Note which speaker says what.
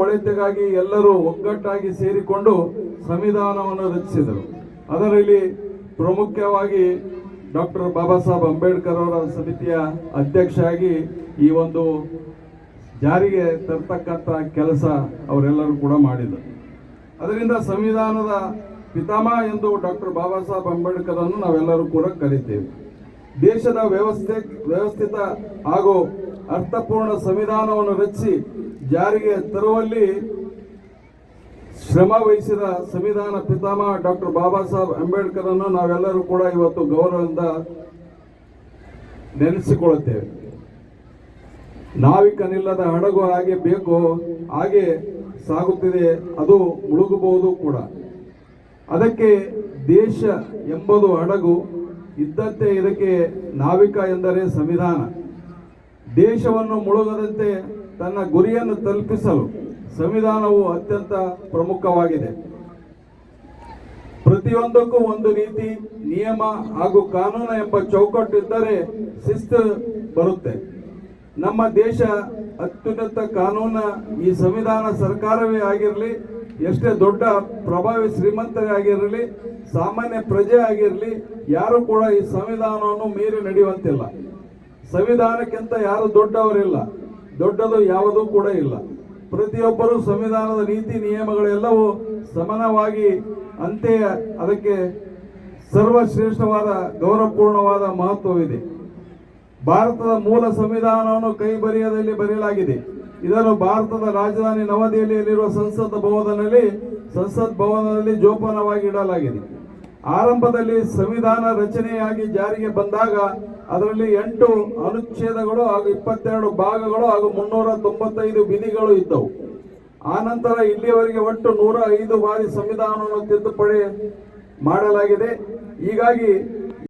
Speaker 1: ಒಳಿತಿಗಾಗಿ ಎಲ್ಲರೂ ಒಗ್ಗಟ್ಟಾಗಿ ಸೇರಿಕೊಂಡು ಸಂವಿಧಾನವನ್ನು ರಚಿಸಿದರು. ಅದರಲ್ಲಿ ಪ್ರಮುಖವಾಗಿ ಡಾಕ್ಟರ್ ಬಾಬಾ ಸಾಹೇಬ್ ಅಂಬೇಡ್ಕರ್ ಅವರ ಸಮಿತಿಯ ಅಧ್ಯಕ್ಷರಾಗಿ ಈ ಒಂದು ಜಾರಿಗೆ ತರ್ತಕ್ಕಂಥ ಕೆಲಸ ಅವರೆಲ್ಲರೂ ಕೂಡ ಮಾಡಿದರು. ಅದರಿಂದ ಸಂವಿಧಾನದ ಪಿತಾಮಹ ಎಂದು ಡಾಕ್ಟರ್ ಬಾಬಾ ಸಾಹೇಬ್ ಅಂಬೇಡ್ಕರ್ ಅನ್ನು ನಾವೆಲ್ಲರೂ ಕೂಡ ಕರಿತೇವೆ. ದೇಶದ ವ್ಯವಸ್ಥೆ ವ್ಯವಸ್ಥಿತ ಹಾಗೂ ಅರ್ಥಪೂರ್ಣ ಸಂವಿಧಾನವನ್ನು ರಚಿಸಿ ಜಾರಿಗೆ ತರುವಲ್ಲಿ ಶ್ರಮ ವಹಿಸಿದ ಸಂವಿಧಾನ ಪಿತಾಮಹ ಡಾಕ್ಟರ್ ಬಾಬಾ ಸಾಹೇಬ್ ಅಂಬೇಡ್ಕರ್ ಅನ್ನು ನಾವೆಲ್ಲರೂ ಕೂಡ ಇವತ್ತು ಗೌರವದಿಂದ ನೆನೆಸಿಕೊಳ್ಳುತ್ತೇವೆ. ನಾವಿಕನಿಲ್ಲದ ಹಡಗು ಹಾಗೆ ಬೇಕು, ಹಾಗೆ ಸಾಗುತ್ತಿದೆ, ಅದು ಮುಳುಗಬಹುದು ಕೂಡ. ಅದಕ್ಕೆ ದೇಶ ಎಂಬುದು ಹಡಗು ಇದ್ದಂತೆ ಇದಕ್ಕೆ ನಾವಿಕ ಎಂದರೆ ಸಂವಿಧಾನ. ದೇಶವನ್ನು ಮುಳುಗದಂತೆ ತನ್ನ ಗುರಿಯನ್ನು ತಲುಪಿಸಲು ಸಂವಿಧಾನವು ಅತ್ಯಂತ ಪ್ರಮುಖವಾಗಿದೆ. ಪ್ರತಿಯೊಂದಕ್ಕೂ ಒಂದು ರೀತಿ ನಿಯಮ ಹಾಗೂ ಕಾನೂನು ಎಂಬ ಚೌಕಟ್ಟು ಇದ್ದರೆ ಶಿಸ್ತು ಬರುತ್ತೆ. ನಮ್ಮ ದೇಶ ಅತ್ಯುನ್ನತ ಕಾನೂನ ಈ ಸಂವಿಧಾನ ಸರ್ಕಾರವೇ ಆಗಿರಲಿ, ಎಷ್ಟೇ ದೊಡ್ಡ ಪ್ರಭಾವಿ ಶ್ರೀಮಂತರೇ ಆಗಿರಲಿ, ಸಾಮಾನ್ಯ ಪ್ರಜೆ ಆಗಿರಲಿ, ಯಾರು ಕೂಡ ಈ ಸಂವಿಧಾನವನ್ನು ಮೀರಿ ನಡೆಯುವಂತಿಲ್ಲ. ಸಂವಿಧಾನಕ್ಕಿಂತ ಯಾರು ದೊಡ್ಡವರಿಲ್ಲ. ದೊಡ್ಡದು ಯಾವುದೂ ಕೂಡ ಇಲ್ಲ. ಪ್ರತಿಯೊಬ್ಬರು ಸಂವಿಧಾನದ ನೀತಿ ನಿಯಮಗಳೆಲ್ಲವೂ ಸಮಾನವಾಗಿ ಅಂತೆಯೇ ಅದಕ್ಕೆ ಸರ್ವಶ್ರೇಷ್ಠವಾದ ಗೌರವಪೂರ್ಣವಾದ ಮಹತ್ವವಿದೆ. ಭಾರತದ ಮೂಲ ಸಂವಿಧಾನವನ್ನು ಕೈಬರಿಯದಲ್ಲಿ ಬರೆಯಲಾಗಿದೆ. ಇದನ್ನು ಭಾರತದ ರಾಜಧಾನಿ ನವದೆಹಲಿಯಲ್ಲಿರುವ ಸಂಸತ್ ಭವನದಲ್ಲಿ ಸಂಸತ್ ಭವನದಲ್ಲಿ ಜೋಪಾನವಾಗಿ ಇಡಲಾಗಿದೆ. ಆರಂಭದಲ್ಲಿ ಸಂವಿಧಾನ ರಚನೆಯಾಗಿ ಜಾರಿಗೆ ಬಂದಾಗ ಅದರಲ್ಲಿ ಎಂಟು ಅನುಚ್ಛೇದಗಳು ಹಾಗೂ ಇಪ್ಪತ್ತೆರಡು ಭಾಗಗಳು ಹಾಗೂ ಮುನ್ನೂರ ತೊಂಬತ್ತೈದು ವಿಧಿಗಳು ಇದ್ದವು. ಆನಂತರ ಇಲ್ಲಿಯವರೆಗೆ ಒಟ್ಟು ನೂರ ಐದು ಬಾರಿ ಸಂವಿಧಾನವನ್ನು ತಿದ್ದುಪಡಿ ಮಾಡಲಾಗಿದೆ. ಹೀಗಾಗಿ